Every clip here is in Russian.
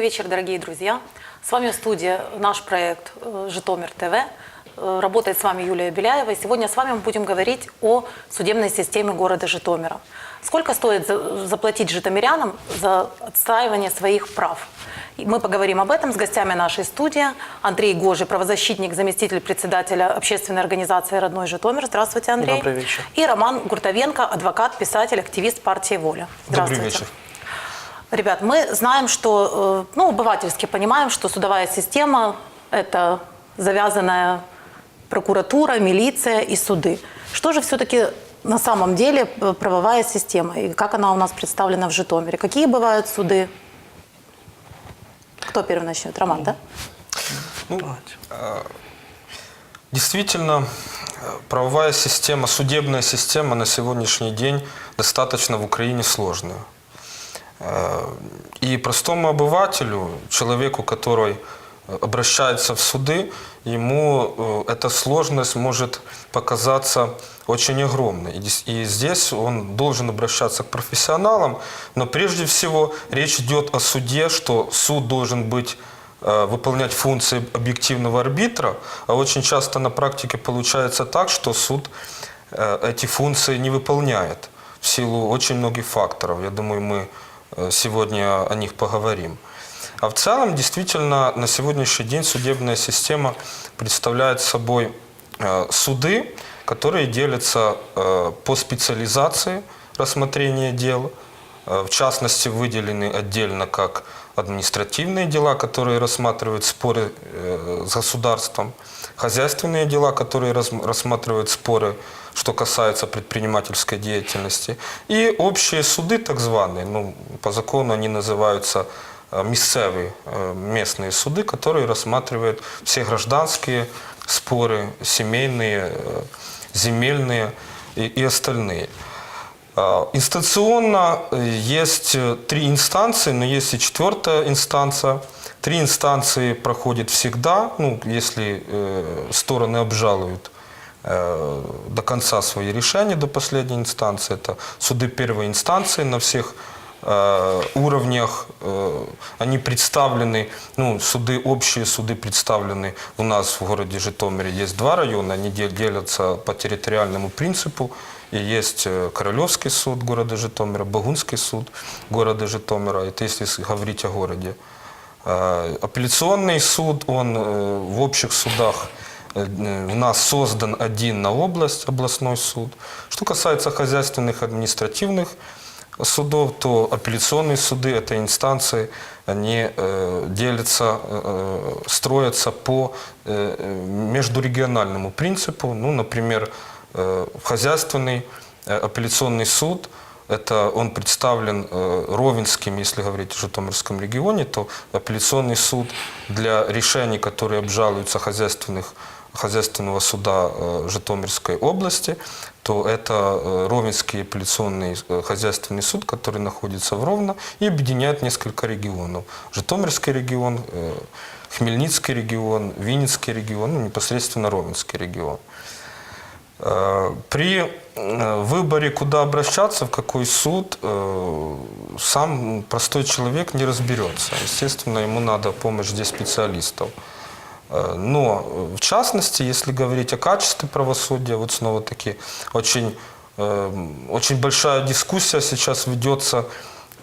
Добрый вечер, дорогие друзья. С вами в студии наш проект э, «Житомир ТВ». Э, Работает с вами Юлия Беляева. И сегодня с вами мы будем говорить о судебной системе города Житомира. Сколько стоит за- заплатить житомирянам за отстаивание своих прав? И мы поговорим об этом с гостями нашей студии. Андрей Гожи, правозащитник, заместитель председателя общественной организации «Родной Житомир». Здравствуйте, Андрей. Добрый вечер. И Роман Гуртовенко, адвокат, писатель, активист партии «Воля». Добрый Здравствуйте. вечер. Ребят, мы знаем, что, э, ну, обывательски понимаем, что судовая система – это завязанная прокуратура, милиция и суды. Что же все-таки на самом деле э, правовая система и как она у нас представлена в Житомире? Какие бывают суды? Кто первый начнет? Роман, да? Давайте. Действительно, э, правовая система, судебная система на сегодняшний день достаточно в Украине сложная. И простому обывателю, человеку, который обращается в суды, ему эта сложность может показаться очень огромной. И дес- И здесь он должен обращаться к профессионалам, но прежде всего речь идет о суде, что суд должен быть э, выполнять функции объективного арбитра, а очень часто на практике получается так, что суд э, эти функции не выполняет в силу очень многих факторов. Я думаю, мы сегодня о них поговорим. А в целом, действительно, на сегодняшний день судебная система представляет собой э, суды, которые делятся э, по специализации рассмотрения дел, Э, В частности, выделены отдельно как административные дела, которые рассматривают споры э, с государством, хозяйственные дела, которые рассматривают споры, что касается предпринимательской деятельности, и общие суды, так званые, ну, по закону они называются э, э, местные суды, которые рассматривают все гражданские споры, семейные, э, земельные и, и остальные. А, Инстанционно э, есть э, три инстанции, но есть и четвертая инстанция. Три инстанции проходит всегда, ну, если э, стороны обжалуют э, до конца свои решения, до последней инстанции. Это суды первой инстанции на всех э, уровнях. Э, они представлены, ну, суды, общие суды представлены у нас в городе Житомире. Есть два района, они дел- делятся по территориальному принципу. И есть Королевский суд города Житомира, Багунский суд города Житомира. Это если говорить о городе. Апелляционный суд, он в общих судах у нас создан один на область, областной суд. Что касается хозяйственных административных судов, то апелляционные суды, это инстанции, они делятся, строятся по э, междурегиональному принципу. Ну, например, э, хозяйственный э, апелляционный суд это он представлен э, Ровенским, если говорить о Житомирском регионе, то апелляционный суд для решений, которые обжалуются хозяйственных, хозяйственного суда Житомирской области, то это Ровенский апелляционный хозяйственный суд, который находится в Ровно и объединяет несколько регионов. Житомирский регион, Хмельницкий регион, Винницкий регион, ну, непосредственно Ровенский регион. Э, При э, выборе, куда обращаться, в какой суд, э, сам простой человек не разберется. Естественно, ему надо помощь здесь специалистов. Но, в частности, если говорить о качестве правосудия, вот снова-таки очень, очень большая дискуссия сейчас ведется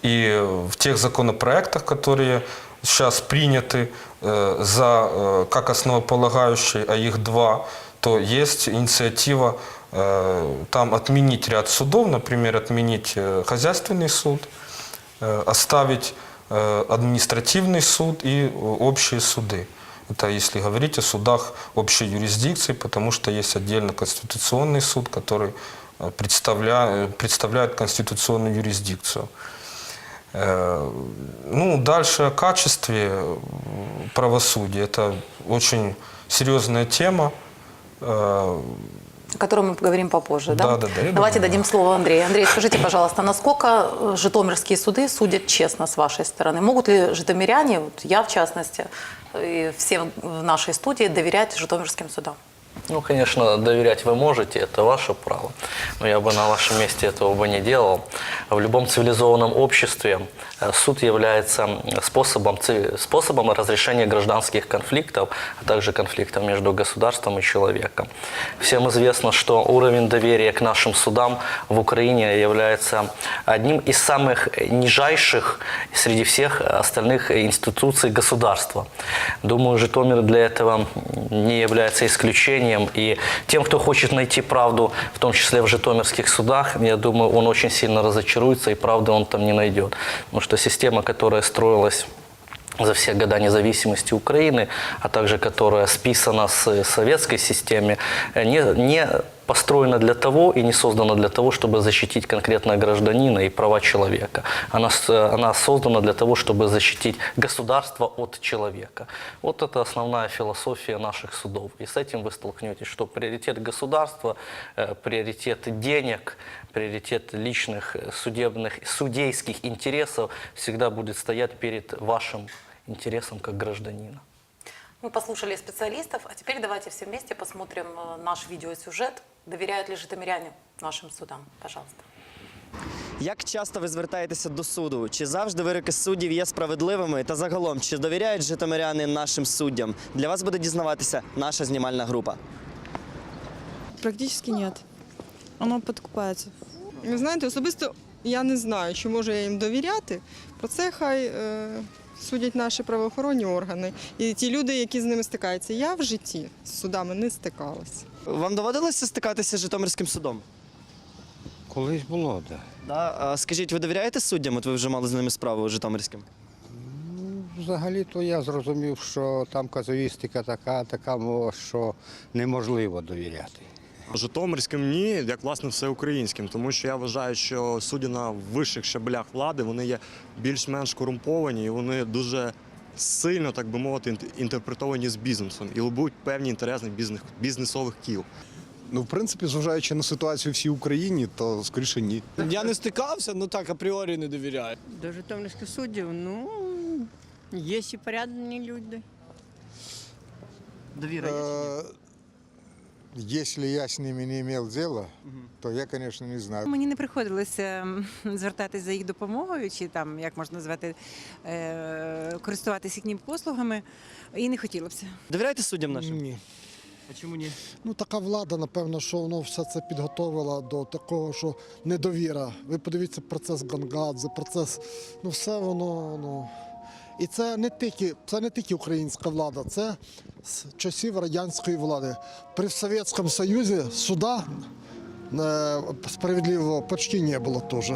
и в тех законопроектах, которые сейчас приняты за как основополагающие, а их два, то есть инициатива э, там отменить ряд судов, например, отменить э, хозяйственный суд, э, оставить административный суд и общие суды. Это если говорить о судах общей юрисдикции, потому что есть отдельно Конституционный суд, который представля- представляет конституционную юрисдикцию. Ну, дальше о качестве правосудия. Это очень серьезная тема. Э, О котором мы поговорим попозже, да? Да, да, да, Давайте думаю, дадим слово Андрею. Андрей, скажите, пожалуйста, насколько э, житомирские суды судят честно с вашей стороны? Могут ли житомиряне, вот я в частности, и все в нашей студии, доверять житомирским судам? Ну, конечно, доверять вы можете, это ваше право. Но я бы на вашем месте этого бы не делал. В любом цивилизованном обществе э, суд является способом, способом разрешения гражданских конфликтов, а также конфликтов между государством и человеком. Всем известно, что уровень доверия к нашим судам в Украине является одним из самых нижайших среди всех остальных институций государства. Думаю, Житомир для этого не является исключением. И тем, кто хочет найти правду, в том числе в житомирских судах, я думаю, он очень сильно разочаруется, и правды он там не найдет. Потому что система, которая строилась за все года независимости Украины, а также которая списана с советской системы, э, не, не построена для того и не создана для того, чтобы защитить конкретно гражданина и права человека. Она, с- она создана для того, чтобы защитить государство от человека. Вот это основная философия наших судов. И с этим вы столкнетесь, что приоритет государства, э, приоритет денег, приоритет личных э, судебных, судейских интересов всегда будет стоять перед вашим интересом как гражданина. Мы послушали специалистов, а теперь давайте все вместе посмотрим э, наш видеосюжет. Доверяют ли житомиряне нашим судам? Пожалуйста. Як часто ви звертаєтеся до суду? Чи завжди вироки суддів є справедливими? Та загалом, чи довіряють житомиряни нашим суддям? Для вас буде дізнаватися наша знімальна група. Практически нет. Оно подкупается. Ви знаєте, особисто я не знаю, чи можу я їм довіряти. Про це хай е, судять наші правоохоронні органи і ті люди, які з ними стикаються. Я в житті з судами не стикалась. Вам доводилося стикатися з Житомирським судом? Колись було, так. Да? А скажіть, ви довіряєте суддям? От ви вже мали з ними справу Житомирським? Взагалі-то я зрозумів, що там казуїстика така, така мова, що неможливо довіряти. Житомирським ні, як власне всеукраїнським, тому що я вважаю, що судді на вищих щаблях влади вони є більш-менш корумповані і вони дуже сильно, так би мовити, інтерпретовані з бізнесом і лобують певні інтереси бізнес, бізнесових кіл. Ну, в принципі, зважаючи на ситуацію всій Україні, то скоріше ні. Я не стикався, ну так апріорі не довіряю. До житомирських суддів, ну, є і порядні люди. Довіра є. Если я с ними не имел дела, то я, конечно, не знаю. Мені не приходилося м, звертатись за їх допомогою, чи там, як можна назвати, е- користуватися їхніми послугами, і не хотілося б. Довіряєте суддям нашим? Ні. А чому ні? Ну така влада, напевно, що воно все це підготовила до такого, що недовіра. Ви подивіться процес Гангадзе, процес, ну все воно. Ну. І це не тільки, це не тільки українська влада, це з часів радянської влади. При Совєтському Союзі суда е, справедливого почти не було теж.